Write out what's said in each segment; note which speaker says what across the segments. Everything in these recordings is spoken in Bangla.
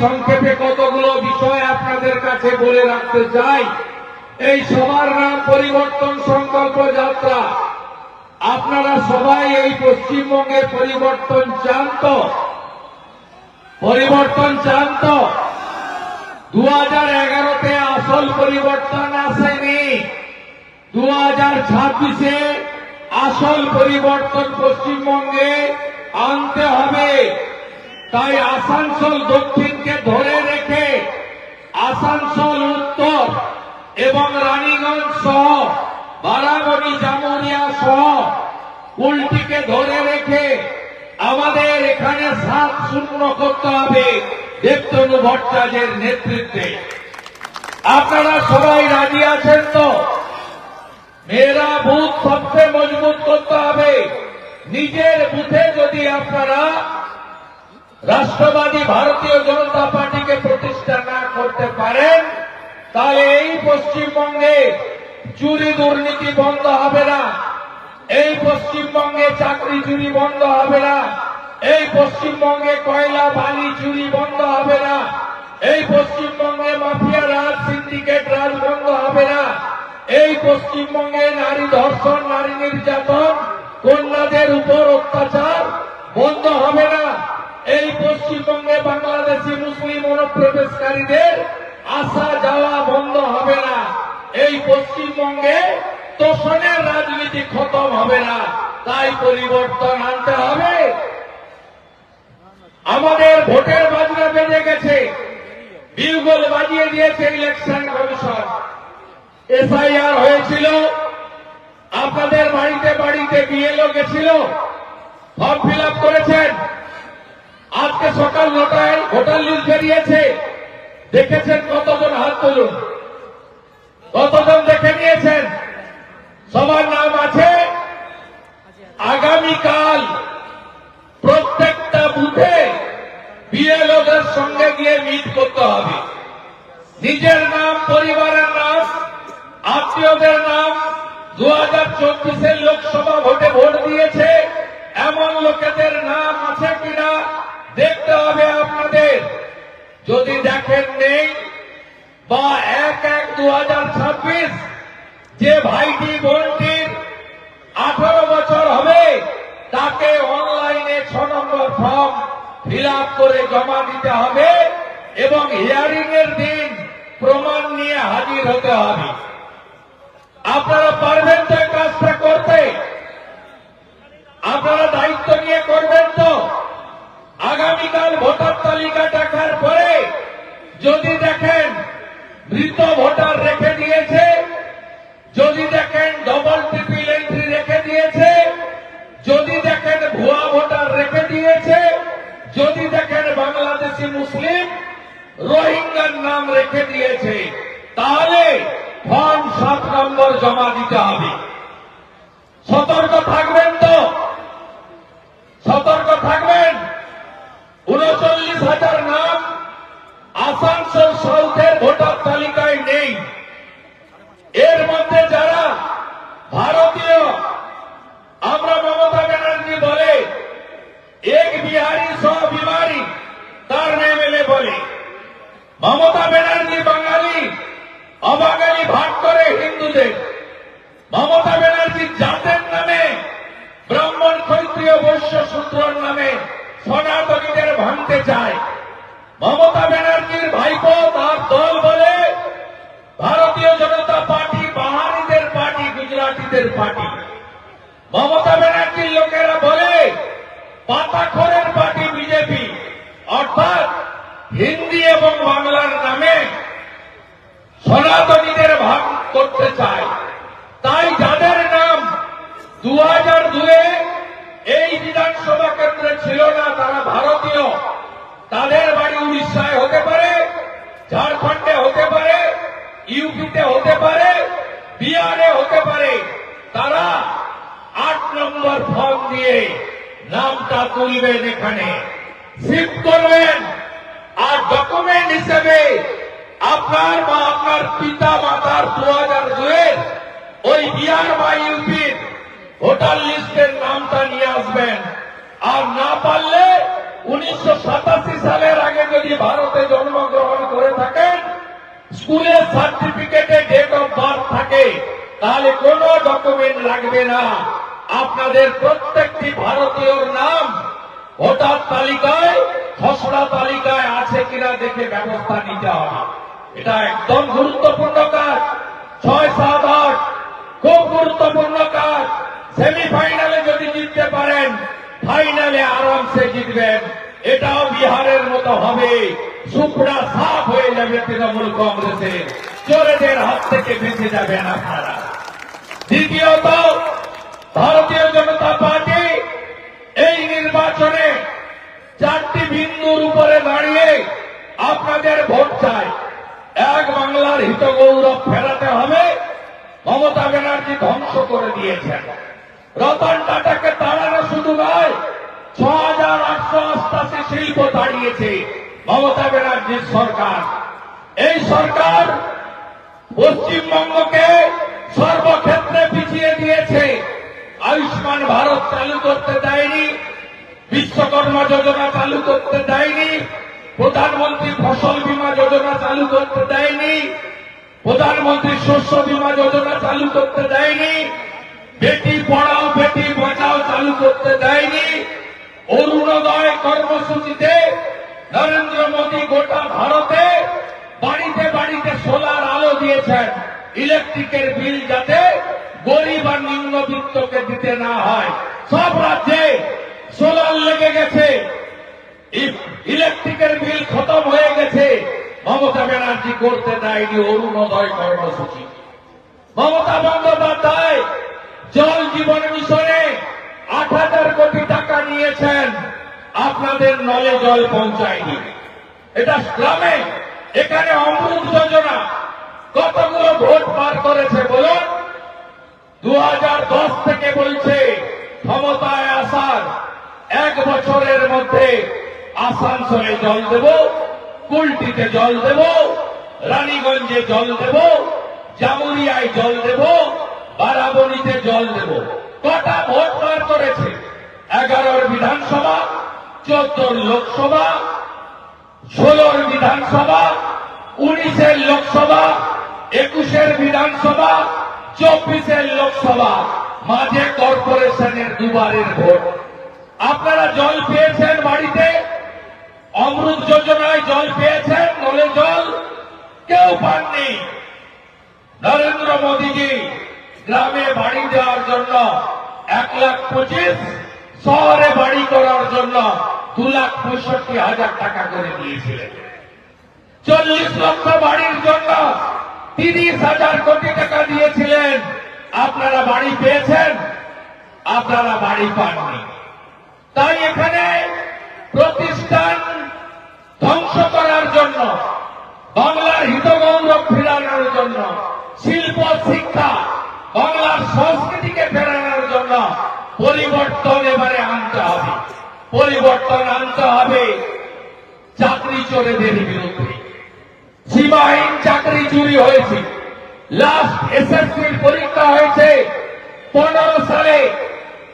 Speaker 1: সংক্ষেপে কতগুলো বিষয় আপনাদের কাছে বলে রাখতে চাই। এই সবার নাম পরিবর্তন সংকল্প যাত্রা। আপনারা সবাই এই পশ্চিমবঙ্গে পরিবর্তন চান তো? পরিবর্তন চান তো? দু হাজার এগারোতে আসল পরিবর্তন আসেনি। দু হাজার ছাব্বিশে আসল পরিবর্তন পশ্চিমবঙ্গে আনতে হবে। তাই আসানসোল দক্ষিণকে ধরে রেখে আসানসোল উত্তর এবং রানীগঞ্জ সহ বারাগণী জামুরিয়া সহ কুলটিকে ধরে রেখে আমাদের এখানে সাত শূন্য করতে হবে দেবতনু ভট্টাচার্যের নেতৃত্বে। আপনারা সবাই রাজি আছেন তো? মেয়েরা বুথ সবচেয়ে মজবুত করতে হবে। নিজের বুথে যদি আপনারা রাষ্ট্রবাদী ভারতীয় জনতা পার্টিকে প্রতিষ্ঠা না করতে পারেন, তাহলে এই পশ্চিমবঙ্গে চুরি দুর্নীতি বন্ধ হবে না। এই পশ্চিমবঙ্গে চাকরি চুরি বন্ধ হবে না। এই পশ্চিমবঙ্গে কয়লা বালি চুরি বন্ধ হবে না। এই পশ্চিমবঙ্গে মাফিয়া রাজ সিন্ডিকেট রাজ বন্ধ হবে না। এই পশ্চিমবঙ্গে নারী ধর্ষণ, নারী নির্যাতন, কন্যাদের উপর অত্যাচার বন্ধ হবে না। এই পশ্চিমবঙ্গে বাংলাদেশি মুসলিম অনুপ্রবেশকারীদের আসা যাওয়া বন্ধ হবে না। এই পশ্চিমবঙ্গে তোষণের রাজনীতি খতম হবে না। তাই পরিবর্তন আনতে হবে। আমাদের ভোটের বাজনা বেজে গেছে। বিউগল বাজিয়ে দিয়েছে ইলেকশন কমিশন। এসআইআর হয়েছিল। আপনাদের বাড়িতে বাড়িতে বিএলও গেছিল। ফর্ম ফিল করেছেন। আজকে সকাল নটায় ভোটার লিস্ট বেরিয়েছে। দেখেছেন কতজন হাত তুলুন? কতজন দেখে নিয়েছেন? সবার নাম আছে। আগামীকাল প্রত্যেকটা বুথে বিএলওদের সঙ্গে গিয়ে মিট করতে হবে। নিজের নাম, পরিবারের নাম, আত্মীয়দের নাম দু হাজার চব্বিশের লোকসভা ভোটে ভোট দিয়েছে। এমন লোকেদের নাম আছে কিনা? দেখতে হবে আপনাদের। যদি দেখেন নেই, বা এক এক দু যে ভাইটি বোনটির আঠারো বছর হবে, তাকে অনলাইনে ছ নম্বর ফর্ম ফিল করে জমা দিতে হবে এবং হিয়ারিং এর দিন প্রমাণ নিয়ে হাজির হতে হবে। আপনারা পারবেন তো কাজটা করতে? আপনারা দায়িত্ব নিয়ে করবেন তো? আগামীকাল ভোটার তালিকা দেখার পরে যদি দেখেন মৃত ভোটার রেখে দিয়েছে, যদি দেখেন ডবল ট্রিপল এন্ট্রি রেখে দিয়েছে, যদি দেখেন ভুয়া ভোটার রেখে দিয়েছে, যদি দেখেন বাংলাদেশি মুসলিম রোহিঙ্গার নাম রেখে দিয়েছে, তাহলে ফর্ম সাত নম্বর জমা দিতে হবে সতর্ক থাকবেন তো সতর্ক থাকবেন উনচল্লিশ হাজার নাম আসানসোল সাউথের ভোটার তালিকায় নেই এর মধ্যে যারা ভারতীয় আমরা মমতা ব্যানার্জি বলে এক বিহারি সব বিমারি তার এমএলএ বলে মমতা ব্যানার্জি বাঙালি অবাঙালি ভাগ করে হিন্দুদের মমতা ব্যানার্জি জাতের নামে ব্রাহ্মণ ক্ষত্রিয় বৈশ্য সূত্রর নামে সনাতনীদের ভাঙতে চায় মমতা ব্যানার্জির ভাইপো তার দল বলে ভারতীয় জনতা পার্টি বাহারিদের পার্টি গুজরাটিদের পার্টি মমতা ব্যানার্জির লোকেরা বলে পাতাখরের পার্টি বিজেপি অর্থাৎ হিন্দি এবং বাংলার নামে সনাতনীদের ভাগ করতে চায় তাই যাদের নাম দু হাজার দুয়ে এই বিধানসভা কেন্দ্রে ছিল না তারা ভারতীয় তাদের বাড়ি উড়িষ্যায় হতে পারে ঝাড়খণ্ডে হতে পারে ইউপিতে হতে পারে বিহারে হতে পারে তারা আট নম্বর ফর্ম দিয়ে নামটা তুলবেন এখানে শিফট করবেন আর ডকুমেন্ট হিসেবে আপনার বা আপনার পিতা মাতার দু হাজার দুয়ের ওই বিহার বা ইউপির ভোটার লিস্টের নামটা নিয়ে আসবেন। আর না পারলে উনিশশো সাতাশি সালের আগে যদি ভারতে জন্মগ্রহণ করে থাকেন স্কুলের সার্টিফিকেটে ডেট অফ বার্থ থাকে, তাহলে কোনো ডকুমেন্ট লাগবে না। আপনাদের প্রত্যেকটি ভারতীয়র নাম ভোটার তালিকায়, খসড়া তালিকায় আছে কিনা দেখে ব্যবস্থা নিতে হবে। এটা একদম গুরুত্বপূর্ণ কাজ। ছয় সাত আট, খুব গুরুত্বপূর্ণ কাজ। সেমিফাইনালে যদি জিততে পারেন, ফাইনালে আরামসে জিতবেন। এটাও বিহারের মতো হবে। সুপড়া সাফ হয়ে যাবে তৃণমূল কংগ্রেসের। চোরেদের হাত থেকে বেঁচে যাবেন আপনারা। দ্বিতীয়ত, ভারতীয় জনতা পার্টি এই নির্বাচনে চারটি বিন্দুর উপরে দাঁড়িয়ে আপনাদের ভোট চাই। এক বাংলার হিত গৌরব ফেরাতে হবে। মমতা ব্যানার্জি ধ্বংস করে দিয়েছেন। রতন টাটাকে তাড়ানো শুধু নয় ছ হাজার আটশো অষ্টাশি শিল্প দাঁড়িয়েছে মমতা ব্যানার্জির সরকার। এই সরকার পশ্চিমবঙ্গকে সর্বক্ষেত্রে পিছিয়ে দিয়েছে। আয়ুষ্মান ভারত চালু করতে দেয়নি বিশ্বকর্মা যোজনা চালু করতে দেয়নি। প্রধানমন্ত্রী ফসল বীমা যোজনা চালু করতে দেয়নি। প্রধানমন্ত্রী শস্য বীমা যোজনা চালু করতে দেয়নি। বেটি পড়াও, বেটি বাঁচাও চালু করতে দেয়নি। অরুণোদয় কর্মসূচিতে নরেন্দ্র মোদী গোটা ভারতে বাড়িতে বাড়িতে সোলার আলো দিয়েছেন। ইলেকট্রিকের বিল যাতে গরিব আর নিম্নবিত্তকে দিতে না হয়। সব রাজ্যে সোলার লেগে গেছে। ইলেকট্রিকের বিল খতম হয়ে গেছে। মমতা ব্যানার্জি করতে দেয়নি অরুণোদয় কর্মসূচি। মমতা বন্দ্যোপাধ্যায় জল জীবন মিশনে আট হাজার কোটি টাকা নিয়েছেন। আপনাদের নলে জল পৌঁছায়নি। এটা গ্রামে, এখানে অমৃত যোজনা। কতগুলো ভোট পার করেছে বলুন? দু হাজার দশ থেকে বলছে, ক্ষমতায় আসার এক বছরের মধ্যে আসানসোলে জল দেব, কুলটিতে জল দেব, রানীগঞ্জে জল দেব, জামুরিয়ায় জল দেব, বারাবণীতে জল দেব। কটা ভোট পার করেছে? এগারোর বিধানসভা, চোদ্দোর লোকসভা, ষোলোর বিধানসভা, উনিশের লোকসভা, একুশের বিধানসভা, চব্বিশের লোকসভা। মাঝে কর্পোরেশনের দুবারের ভোট। আপনারা জল পেয়েছেন বাড়িতে? অমৃত যোজনায় জল পেয়েছেন? নলে জল? কেউ পাননি। নরেন্দ্র মোদীজি গ্রামে বাড়ি দেওয়ার জন্য এক লাখ পঁচিশ, শহরে বাড়ি করার জন্য দু লাখ পঁয়ষট্টি হাজার টাকা করে দিয়েছিলেন। চল্লিশ লক্ষ বাড়ির জন্য তিরিশ হাজার কোটি টাকা দিয়েছিলেন। আপনারা বাড়ি পেয়েছেন? আপনারা বাড়ি পাননি। তাই এখানে প্রতিষ্ঠান ধ্বংস করার জন্য, বাংলার হিতগৌরব ফেরানোর জন্য, শিল্প, শিক্ষা, বাংলার সংস্কৃতিকে ফেরানোর জন্য পরিবর্তন এবারে আনতে হবে। পরিবর্তন আনতে হবে চাকরি চোরেদের বিরুদ্ধে। সীমাহীন চাকরি চুরি হয়েছে। লাস্ট এসএসসির পরীক্ষা হয়েছে। পনেরো সালে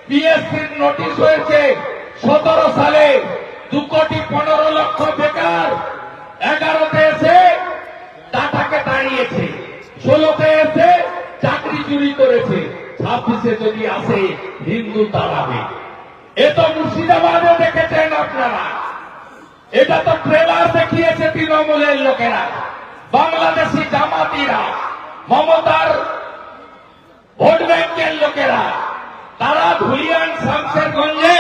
Speaker 1: পিএসসির নোটিশ হয়েছে, সতেরো সালে দু কোটি পনেরো লক্ষ বেকার এগারোতে এসে টাটাকে দাঁড়িয়েছে ষোলোতে এসে চাকরি চুরি করেছে, ছাব্বিশে যদি আসে হিন্দু তাড়াবে এ তো মুর্শিদাবাদে দেখেছেন আপনারা। এটা তো ট্রেলার দেখিয়েছে তৃণমূলের লোকেরা। বাংলাদেশি জামাতিরা, মমতার ভোট ব্যাংকের লোকেরা। তারা ধুলিয়ান শামসেরগঞ্জে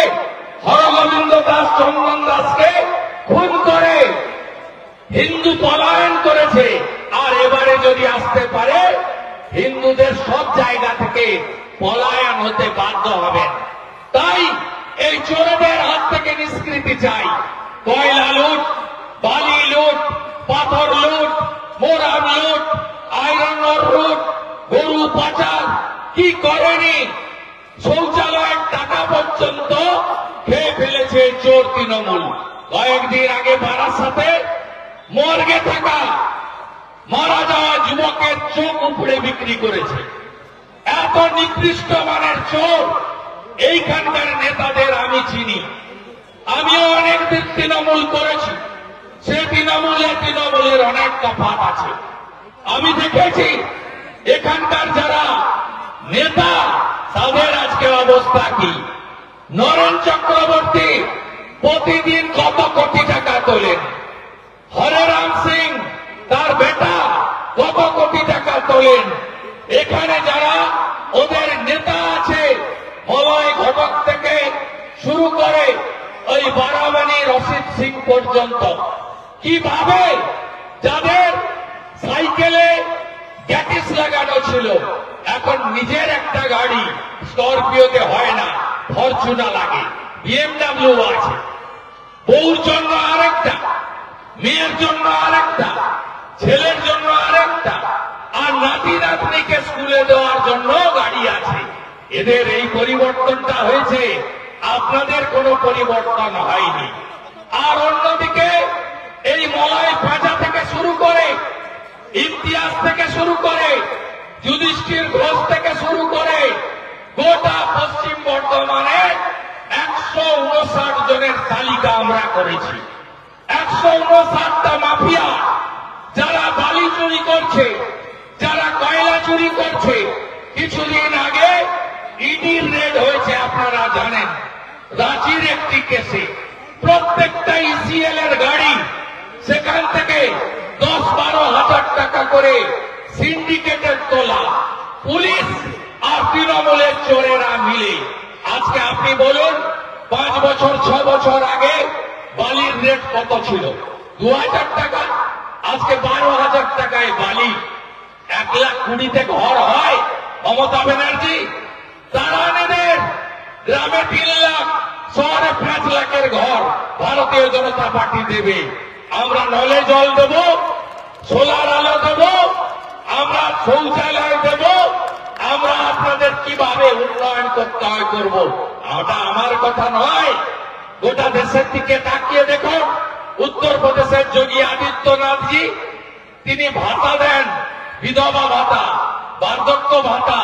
Speaker 1: হরগোবিন্দ দাস চন্দন দাসকে খুন করে। হিন্দু পলায়ন করেছে। আর এবারে যদি আসতে পারে, হিন্দুদের সব জায়গা থেকে পলায়ন হতে বাধ্য হবেন তাই এই চোরদের হাত থেকে নিষ্কৃতি চাই। কয়লা লুট, বালি লুট, পাথর লুট মোরাম লুট আয়রন লুট, গরু পাচার, কি করেনি? শৌচালয়ের টাকা পর্যন্ত খেয়ে ফেলেছে চোর তৃণমূল। কয়েকদিন আগে বারাসাতে মর্গে থাকা মারা যাওয়া যুবকের চোখ উপড়ে বিক্রি করেছে। এত নিকৃষ্ট মানের চোর এইখানকার নেতাদের আমি চিনি। আমিও অনেক তৃণমূল করেছি। সে তৃণমূলে তৃণমূলের অনেক তফাৎ আছে। আমি দেখেছি, এখানকার যারা নেতা, তাদের আজকে অবস্থা কি? নরেন চক্রবর্তী প্রতিদিন কত কোটি টাকা তোলেন? হরেরাম সিং, তার বেটা, কত কোটি টাকা তোলেন? এখানে যারা ওদের নেতা আছে, মলয় ঘটক থেকে শুরু করে ওই বারামানি রশিদ সিং পর্যন্ত। কীভাবে যাদের সাইকেলে গ্যাটিস লাগানো ছিল। এখন নিজের একটা গাড়ি স্করপিওতে হয় না, ফরচুনা লাগে, বিএমডাব্লিউ আছে। বউর জন্য আরেকটা, মেয়ের জন্য আরেকটা, ছেলের জন্য আরেকটা, আর নাতি নাতনিকে স্কুলে দেওয়ার জন্য গাড়ি আছে। এদের এই পরিবর্তনটা হয়েছে, আপনাদের কোনো পরিবর্তন হয়নি। আর অন্যদিকে এই মলয় পাঁচা থেকে শুরু করে ইতিহাস থেকে শুরু করে, যুধিষ্ঠির ঘোষ থেকে শুরু করে, গোটা পশ্চিম বর্ধমানে একশো উনষাট জনের তালিকা আমরা করেছি। একশো উনষাটটা মাফিয়া যারা বালি চুরি করছে, যারা কয়লা চুরি করছে, কিছুদিন আগে ইডির রেড হয়েছে, আপনারা জানেন। রাঁচির একটি কেসে প্রত্যেকটা ইসিএল এর গাড়ি সেখান থেকে বারো হাজার টাকা করে সিন্ডিকেটের তোলা, পুলিশ আর তৃণমূলের চোরেরা মিলে। আজকে আপনি বলুন, পাঁচ বছর, ছ বছর আগে বালির রেট কত ছিল? দু হাজার টাকা? আজকে বারো হাজার টাকায় বালি। এক লাখ কুড়িতে ঘর হয়, মমতা ব্যানার্জি? তারা নেবেন গ্রামে তিন লাখ, শহরে পাঁচ লাখের ঘর। ভারতীয় জনতা পার্টি দেবে। আমরা নলে জল দেব সোলার আলো দেব, আমরা শৌচালয় দেব, আমরা আপনাদের কীভাবে উন্নয়ন করতে হয় করব? ওটা আমার কথা নয়। গোটা দেশের দিকে তাকিয়ে দেখুন। উত্তরপ্রদেশের যোগী আদিত্যনাথজি তিনি ভাতা দেন, বিধবা ভাতা, বার্ধক্য ভাতা,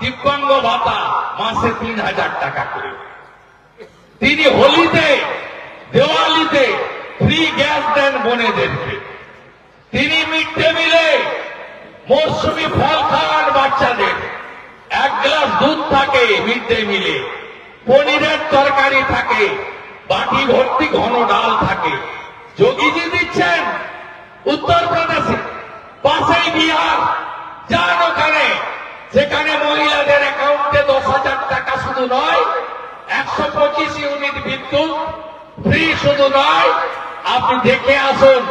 Speaker 1: দিব্যাঙ্গ ভাতা, মাসে তিন হাজার টাকা করে। তিনি হোলিতে, দেওয়ালিতে ফ্রি গ্যাস দেন বোনেদেরকে। তিনি মিড ডে মিলে মৌসুমি ফল খাওয়ান বাচ্চাদের এক গ্লাস দুধ থাকে মিড ডে মিলে, পনিরের তরকারি থাকে, বাটি ভর্তি ঘন ডাল থাকে। যোগীজি দিচ্ছেন উত্তরপ্রদেশে, পাশেই বিহার, যান ওখানে। সেখানে মহিলাদের অ্যাকাউন্টে দশ হাজার টাকা শুধু নয়, একশো পঁচিশ ইউনিট বিদ্যুৎ, ফ্রি শুধু নয়। আপনি দেখে আসুন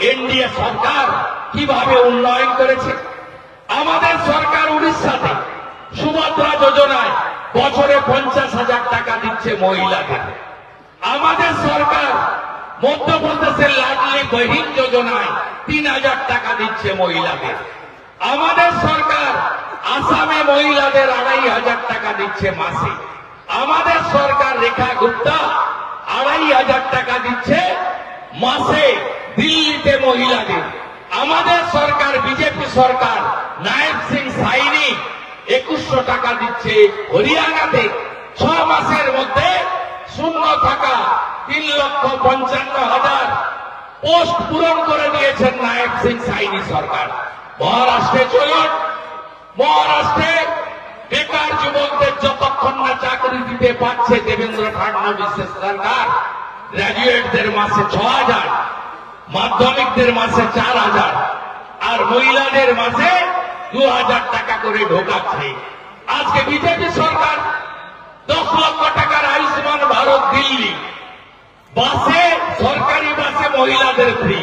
Speaker 1: এনডিএ সরকার কীভাবে উন্নয়ন করেছে? আমাদের সরকার উড়িষ্যাতে সুভদ্রা যোজনায় বছরে পঞ্চাশ হাজার টাকা দিচ্ছে মহিলাদের। আমাদের সরকার মধ্যপ্রদেশের লাডলি বহিন যোজনায় তিন হাজার টাকা দিচ্ছে মহিলাদের। আমাদের সরকার আসামে মহিলাদের আড়াই হাজার টাকা দিচ্ছে মাসে। আমাদের সরকার রেখা গুপ্তা আড়াই হাজার টাকা দিচ্ছে মাসে। দিল্লিতে মহিলাদের। আমাদের সরকার, বিজেপি সরকার, নায়েব সিং সাইনি একুশশো টাকা দিচ্ছে হরিয়ানাতে। ছ মাসের মধ্যে শূন্য থাকা তিন লক্ষ পঞ্চান্ন হাজার পোস্ট পূরণ করে দিয়েছেন নায়েব সিং সাইনি সরকার। মহারাষ্ট্রে চলুন। মহারাষ্ট্রে বেকার যুবকদের যতক্ষণ না চাকরি দিতে পারছে দেবেন্দ্র ফাডনবিসের সরকার গ্রাজুয়েটদের মাসে ছ হাজার। মাধ্যমিকদের মাসে চার হাজার, আর মহিলাদের মাসে দু হাজার টাকা করে ঢোকাচ্ছে। আজকে বিজেপি সরকার দশ লক্ষ টাকার আয়ুষ্মান ভারত দিল্লি। বাসে, সরকারি বাসে মহিলাদের ফ্রি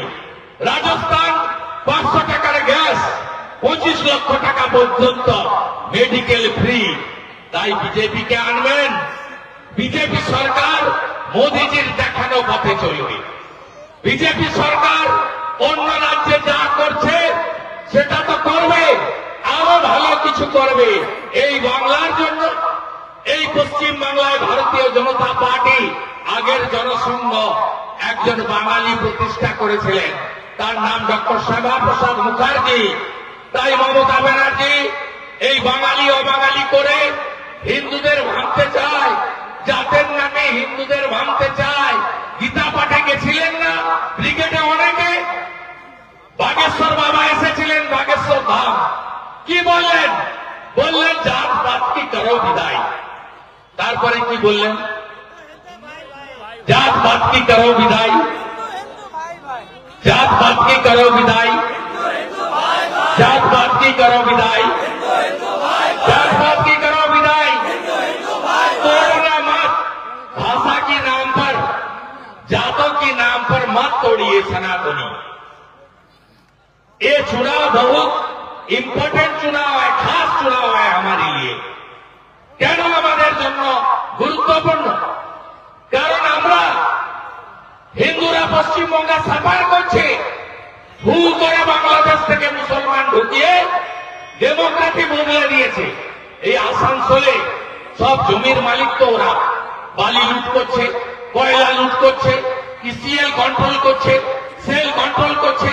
Speaker 1: রাজস্থান পাঁচশো টাকার গ্যাস, পঁচিশ লক্ষ টাকা পর্যন্ত মেডিকেল ফ্রি তাই বিজেপিকে আনবেন। বিজেপি সরকার মোদিজির দেখানো পথে চলবে। বিজেপি সরকার অন্য রাজ্যে যা করছে, সেটা তো করবে, আরও ভালো কিছু করবে। এই বাংলার জন্য, এই পশ্চিম বাংলায় ভারতীয় জনতা পার্টি, আগের জনসংঘ একজন বাঙালি প্রতিষ্ঠা করেছিলেন। তার নাম ডক্টর শ্যামা প্রসাদ মুখার্জি। তাই মমতা ব্যানার্জি এই বাঙালি অবাঙালি করে হিন্দুদের ভাঙতে চায়। জাতের নামে হিন্দুদের ছিলেন না। ক্রিকেটে অনেকে বাগেশ্বর বাবা এসেছিলেন, বাগেশ্বর ধাম। কি বললেন? বললেন যার পাত কি করো বিদায়। তারপরে কি বললেন? জাত পাত কি করো বিদায়। জাত পাত কি করো বিদায়। জাত পাত কি করো বিদায়। पर मत तोड़िए सनातनी ये चुनाव बहुत इम्पोर्टेंट चुनाव है खास चुनाव है हमारे लिए কেন আমাদের জন্য গুরুত্বপূর্ণ কারণ আমরা হিন্দুরা পশ্চিমবঙ্গে সাফার করছে হু করে বাংলাদেশ থেকে মুসলমান ঢুকিয়ে ডেমোক্রেটি বদলে দিয়েছে এই আসানসোলে সব জমির মালিক তো ওরা বালি লুট করছে কয়লা লুট করছে ইসিএল কন্ট্রোল করছে? সেল কন্ট্রোল করছে।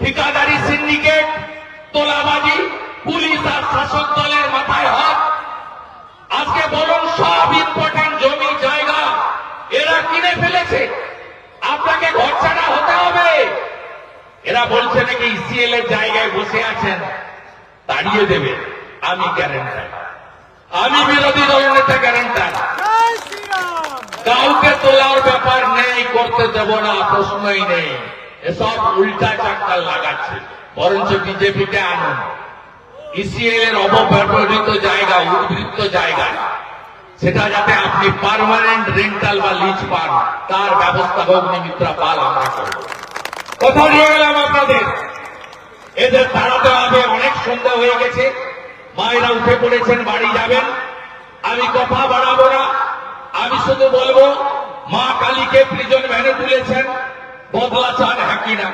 Speaker 1: ঠিকাদারি সিন্ডিকেট তোলাবাজি পুলিশ আর শাসক দলের মাথায় হাত। আজকে বলুন সব ইম্পর্টেন্ট জমি জায়গা এরা কিনে ফেলেছে। আপনাকে ঘর ছাড়া হতে হবে। এরা বলছে নাকি ইসিএল এর জায়গায় বসে আছেন। দাঁড়িয়ে দেবে। আমি গ্যারেন্টার আমি বিরোধী দল নেতা গ্যারেন্টার কাউকে তোলার ব্যাপার নেই করতে দেব না, প্রশ্নই নেই। এসব উল্টা চাক্কাল লাগাচ্ছে, বরঞ্চ বিজেপিকে আনুন। ইসিএল এর অবব্যবহৃত জায়গা, উদ্বৃত্ত জায়গা, সেটা যাতে আপনি পার্মানেন্ট রেন্টাল বা লিজ পান, তার ব্যবস্থা অগ্নিমিত্রা পাল আমরা করব। কথা দিয়ে গেলাম আপনাদের। এদের তাড়াতে হবে, অনেক সন্ধ্যা হয়ে গেছে। মায়েরা উঠে পড়েছেন, বাড়ি যাবেন। আমি কথা বাড়াবো না, আমি শুধু বলব মা কালীকে প্রিজন ভ্যানে তুলেছেন। বদলা চান হ্যাঁ কিনা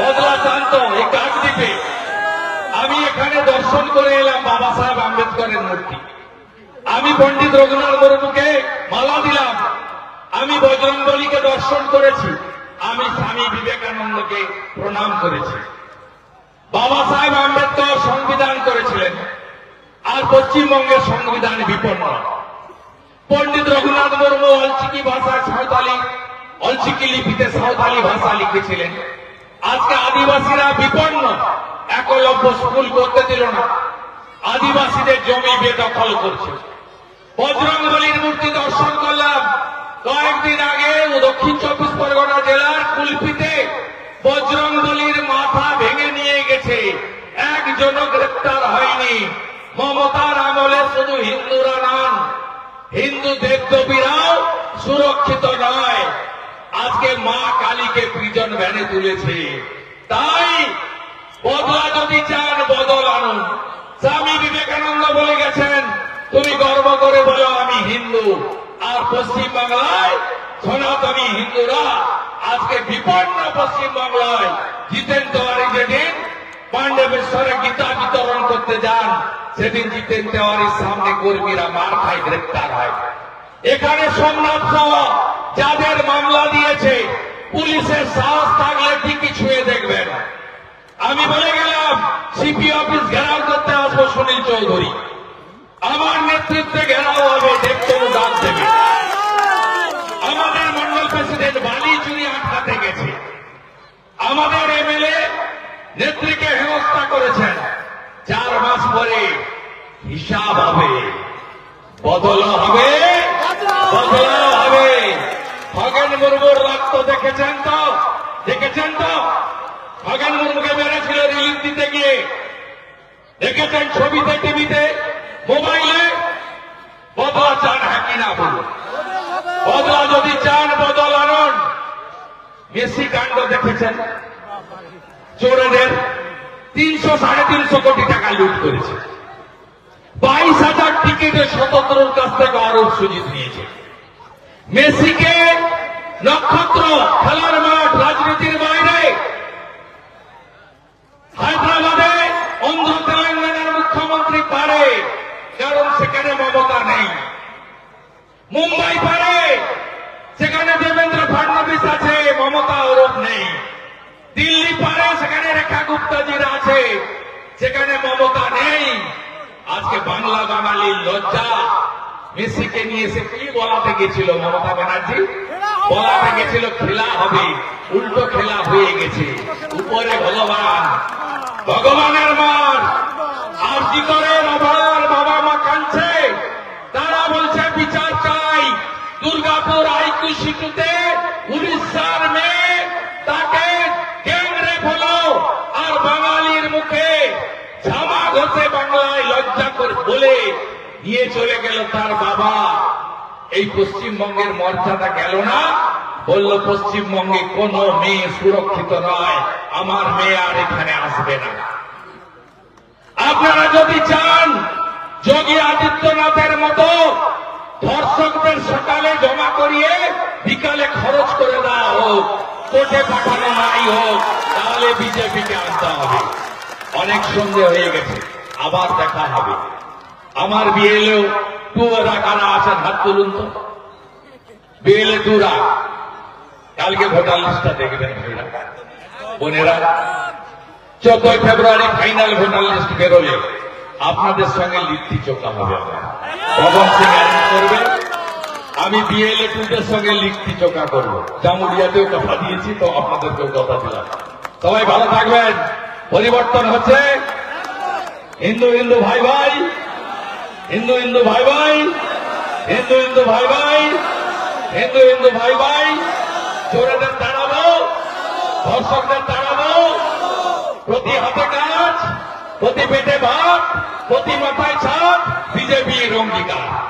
Speaker 1: বদলা চান তো এই কাকদ্বীপে আমি এখানে দর্শন করে এলাম বাবা সাহেব আম্বেদকরের মূর্তি। আমি পণ্ডিত রঘুনাথ মুর্মুকে মালা দিলাম। আমি বজরঙ্গলীকে দর্শন করেছি। আমি স্বামী বিবেকানন্দকে প্রণাম করেছি। বাবা সাহেব আম্বেদকর সংবিধান করেছিলেন। আর পশ্চিমবঙ্গের সংবিধান বিপন্ন। পণ্ডিত রঘুনাথ মুর্মু অলচিকি ভাষায় সাঁওতালি, অলচিকি লিপিতে সাঁওতালি ভাষা লিখেছিলেন। আজকে আদিবাসীরা বিপন্ন, একলব্য স্কুল করতে দিল না। আদিবাসীদের জমি বেদখল করছে। বজরংবলীর মূর্তি দর্শন করলাম। কয়েকদিন আগে দক্ষিণ চব্বিশ পরগনা জেলার কুলপিতে বজরংবলীর মাথা ভেঙে নিয়ে গেছে। একজনও গ্রেপ্তার হয়নি। মমতার আমলে শুধু হিন্দুরা নন হিন্দু দেবদেবীরাও সুরক্ষিত নয়। আজকে মা কালীকে প্রিজন ভ্যানে তুলেছে। তাই বদলা যদি চান, বদল আনুন। স্বামী বিবেকানন্দ বলে গেছেন, তুমি গর্ব করে বলো, আমি হিন্দু। আর পশ্চিম বাংলায় সনাতনী হিন্দুরা। আজকে বিপন্ন পশ্চিম বাংলায় জিতেন তেওয়ারি যেদিন পাণ্ডবেশ্বরে গীতা বিতরণ করতে যান, সেদিন জিতেন তেওয়ারির সামনে কর্মীরা মার খায়, গ্রেপ্তার হয়। এখানে সোমনাথ সহ যাদের মামলা দিয়েছে, পুলিশের সাহস থাকলে ঠিকই ছুঁয়ে দেখবেন। আমি বলে গেলাম, সিপি অফিস ঘেরাও করতে আসব সুনীল চৌধুরী। আমার নেতৃত্বে ঘেরাও হবে দেখতে ডাক দেবে। আমাদের মন্ডল প্রেসিডেন্ট বালি চুরি আটকাতে গেছে। আমাদের এমএলএ নেত্রীকে হেনস্থা করেছেন। চার মাস পরে হিসাব হবে। বদল হবে। বদল হবে। খগেন মুর্মুর রক্ত দেখেছেন তো? দেখেছেন তো? খগেন মুর্মুকে মেরেছিল রিলিফ দিতে গিয়ে। দেখেছেন ছবিতে, টিভিতে, মোবাইলে? বদলা চান হ্যাঁ কিনা বলুন। বদলা যদি চান, বদল আনুন। মেসি কাণ্ড দেখেছেন? চোরেদের তিনশো সাড়ে তিনশো কোটি টাকা লুট করেছে। বাইশ হাজার টিকিটে স্বতন্ত্রর কাছ থেকে আরব সুজিত নিয়েছে। মেসিকে নক্ষত্র, খেলার মাঠ, রাজনীতির বাইরে হায়দ্রাবাদে অন্ধ্র তেলেঙ্গানার মুখ্যমন্ত্রী পারে, কারণ সেখানে মমতা নেই। মুম্বাই পারে সেখানে দেবেন্দ্র ফডনবিস আছে মমতা ওরফ নেই দিল্লি পারে সেখানে রেখা গুপ্তাজির আছে। সেখানে মমতা নেই। আজকে বাংলা বাঙালির লজ্জা। মেসিকে নিয়ে এসে কি বলাতে গেছিল মমতা ব্যানার্জি? বলাতে গেছিল খেলা হবে। উল্টো খেলা হয়ে গেছে। উপরে ভগবান। ভগবানের মান আর কি করে? আবার বাবা মা কাঁদছে। তারা বলছে, বিচার চাই। দুর্গাপুর আইকিউ সিটুতে উড়িষ্যার মেয়ে তাকে কেন্দ্রে হলো আর বাঙালির মুখে জামা বাংলায় লজ্জা করে বলে নিয়ে চলে গেল তার বাবা। এই পশ্চিমবঙ্গের মর্যাদা গেল না। বলল, পশ্চিমবঙ্গে কোন মেয়ে সুরক্ষিত নয়। আমার মেয়ে আর এখানে আসবে না। আপনারা যদি চান, যোগী আদিত্যনাথের মতো ধর্ষকদের সকালে জমা করিয়ে বিকালে খরচ করে দেওয়া হোক, কোর্টে পাঠানো নাই হোক, তাহলে বিজেপিকে আনতে হবে। অনেক সন্ধে হয়ে গেছে। আবার দেখা হবে। আমার বিএলও টু এরা কারা আছেন হাত তুলুন তো। বিএলএ টুরা কালকে ভোটার লিস্টটা দেখবেন বোনেরা, চোদ্দই ফেব্রুয়ারি ফাইনাল ভোটার লিস্ট বেরোলে আপনাদের সঙ্গে লিপ্তি চোখা হবে পবন সিং অ্যারেঞ্জ করবে। আমি বিএলএ টুদের সঙ্গে লিপ্তি চোখা করব। জামুরিয়াতেও কথা দিয়েছি, তো আপনাদেরকেও কথা দিলাম। সবাই ভালো থাকবেন। পরিবর্তন হচ্ছে। হিন্দু হিন্দু ভাই ভাই। হিন্দু হিন্দু ভাই ভাই। হিন্দু হিন্দু ভাই ভাই। হিন্দু হিন্দু ভাই ভাই। চোরেদের তাড়াবো ধর্ষকদের তাড়াবো প্রতি হাতে কাজ, প্রতি পেটে ভাত, প্রতি মাথায় ছাপ বিজেপির অঙ্গীকার।